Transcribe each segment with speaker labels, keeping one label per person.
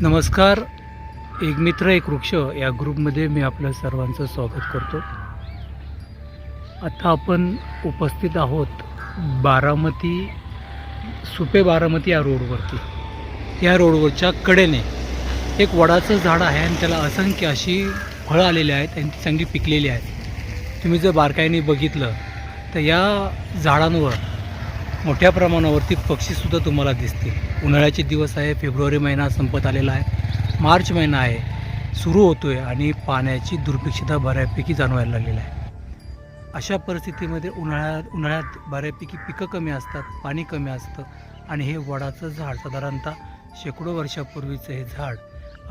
Speaker 1: नमस्कार. एक मित्र एक वृक्ष या ग्रुपमध्ये मी आपल्या सर्वांचं स्वागत करतो. आता आपण उपस्थित आहोत बारामती सुपे बारामती या रोडवरती. या रोडवरच्या कडेने एक वडाचं झाड आहे आणि त्याला असंख्य अशी फळं आलेली आहेत आणि ती चांगली पिकलेली आहेत. तुम्ही जर बारकाईने बघितलं तर या झाडांवर मोठ्या प्रमाणावरती पक्षीसुद्धा तुम्हाला दिसतील. उन्हाळ्याचे दिवस आहे फेब्रुवारी महिना संपत आलेला आहे मार्च महिना आहे सुरू होतो आहे आणि पाण्याची दुर्भिक्षता बऱ्यापैकी जाणवायला लागलेली आहे. अशा परिस्थितीमध्ये उन्हाळ्यात उन्हाळ्यात बऱ्यापैकी पिकं कमी असतात पाणी कमी असतं आणि हे वडाचं झाड साधारणतः शेकडो वर्षापूर्वीचं हे झाड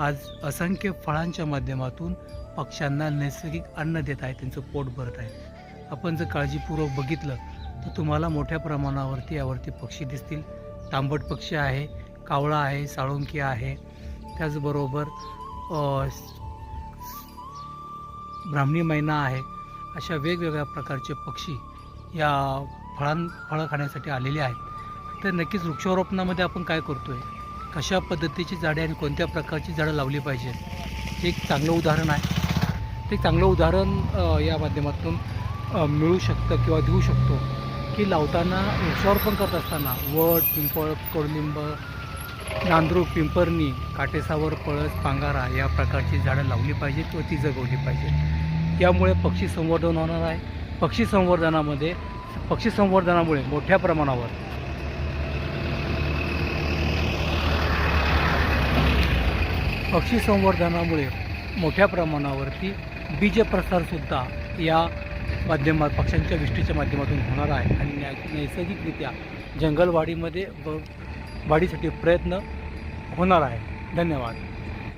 Speaker 1: आज असंख्य फळांच्या माध्यमातून पक्ष्यांना नैसर्गिक अन्न देत आहे त्यांचं पोट भरत आहे. आपण जर काळजीपूर्वक बघितलं तर तुम्हाला मोठ्या प्रमाणावरती यावरती पक्षी दिसतील. तांबट पक्षी आहे कावळा आहे साळुंकी आहे. त्याचबरोबर ब्राह्मणी मैना आहे. अशा वेगवेगळ्या प्रकारचे पक्षी या फळां फळं खाण्यासाठी आलेले आहेत. तर नक्कीच वृक्षारोपणामध्ये आपण काय करतो आहे कशा पद्धतीची झाडे आणि कोणत्या प्रकारची झाडं लावली पाहिजेत? हे एक चांगलं उदाहरण आहे. ते चांगलं उदाहरण या माध्यमातून मिळू शकतं किंवा देऊ शकतो. की लावताना वृक्षारोपण करत असताना वड पिंपळ कडुलिंब नांद्रू पिंपरणी काटेसावर पळस पांगारा या प्रकारची झाडं लावली पाहिजेत व ती जगवली पाहिजेत. यामुळे पक्षी संवर्धन होणार आहे. पक्षी संवर्धनामध्ये पक्षी संवर्धनामुळे मोठ्या प्रमाणावर पक्षी संवर्धनामुळे मोठ्या प्रमाणावरती बीजप्रसारसुद्धा या माध्यमात पक्ष्यांच्या विष्टीच्या माध्यमातून होणार आहे. आणि नै- नैसर्गिकरित्या जंगलवाढीमध्ये ब वाढीसाठी प्रयत्न होणार आहे. धन्यवाद.